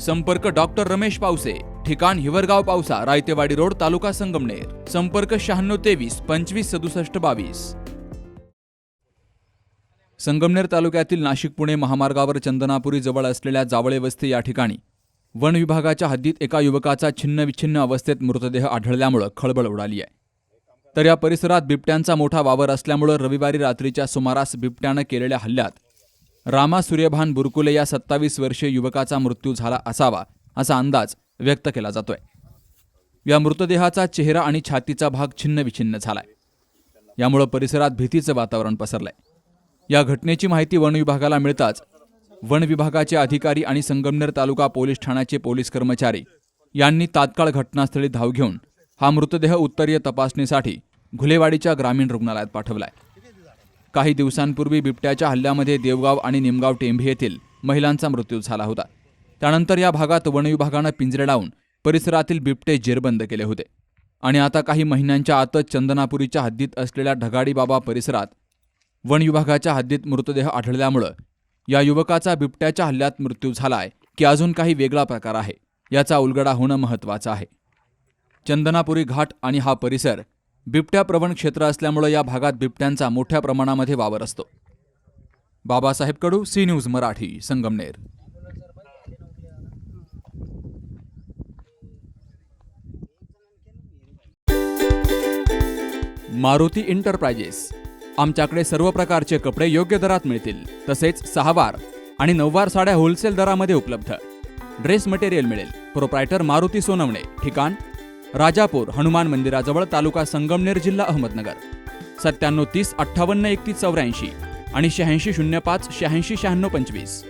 संपर्क डॉक्टर रमेश पावसे ठिकाण हिवरगाव पावसा रायतेवाडी रोड तालुका संगमनेर. संपर्क शहाण्णव तेवीस पंचवीस सदुसष्ट बावीस. संगमनेर तालुक्यातील नाशिक पुणे महामार्गावर चंदनापुरी जवळ असलेल्या जावळे वस्ती या ठिकाणी वन विभागाच्या हद्दीत एका युवकाचा छिन्नविच्छिन्न अवस्थेत मृतदेह आढळल्यामुळं खळबळ उडाली आहे. तर या परिसरात बिबट्यांचा मोठा वावर असल्यामुळं रविवारी रात्रीच्या सुमारास बिबट्यानं केलेल्या हल्ल्यात रामा सूर्यभान बुरकुले या सत्तावीस वर्षीय युवकाचा मृत्यू झाला असावा असा अंदाज व्यक्त केला जातोय. या मृतदेहाचा चेहरा आणि छातीचा भाग छिन्नविछिन्न झालाय. यामुळं परिसरात भीतीचं वातावरण पसरलंय. या घटनेची माहिती वन विभागाला मिळताच वन विभागाचे अधिकारी आणि संगमनेर तालुका पोलीस ठाण्याचे पोलीस कर्मचारी यांनी तात्काळ घटनास्थळी धाव घेऊन हा मृतदेह उत्तरीय तपासणीसाठी घुलेवाडीच्या ग्रामीण रुग्णालयात पाठवलाय. काही दिवसांपूर्वी बिबट्याच्या हल्ल्यामध्ये देवगाव आणि निमगाव टेंभी येथील महिलांचा मृत्यू झाला होता. त्यानंतर या भागात वनविभागानं पिंजरे लावून परिसरातील बिबटे जेरबंद केले होते. आणि आता काही महिन्यांच्या आतच चंदनापुरीच्या हद्दीत असलेल्या ढगाडी बाबा परिसरात वन विभागाच्या हद्दीत मृतदेह आढळल्यामुळं या युवकाचा बिबट्याच्या हल्ल्यात मृत्यू झालाय की अजून काही वेगळा प्रकार आहे याचा उलगडा होणं महत्त्वाचं आहे. चंदनापुरी घाट आणि हा परिसर बिबट्या प्रवण क्षेत्र असल्यामुळं या भागात बिबट्यांचा मोठ्या प्रमाणामध्ये वावर असतो. Babasaheb Kadu C news Marathi Sangamner. Maruti enterprises आमच्याकडे सर्व प्रकारचे कपडे योग्य दरात मिळतील. तसेच सहावार आणि नऊवार साड्या होलसेल दरामध्ये उपलब्ध. ड्रेस मटेरियल मिळेल. प्रोप्रायटर मारुती सोनवणे. ठिकाण राजापूर हनुमान मंदिराजवळ तालुका संगमनेर जिल्हा अहमदनगर. सत्त्याण्णव तीस अठ्ठावन्न एकतीस चौऱ्याऐंशी आणि शहाऐंशी शून्य पाच शहाऐंशी शहाण्णव पंचवीस.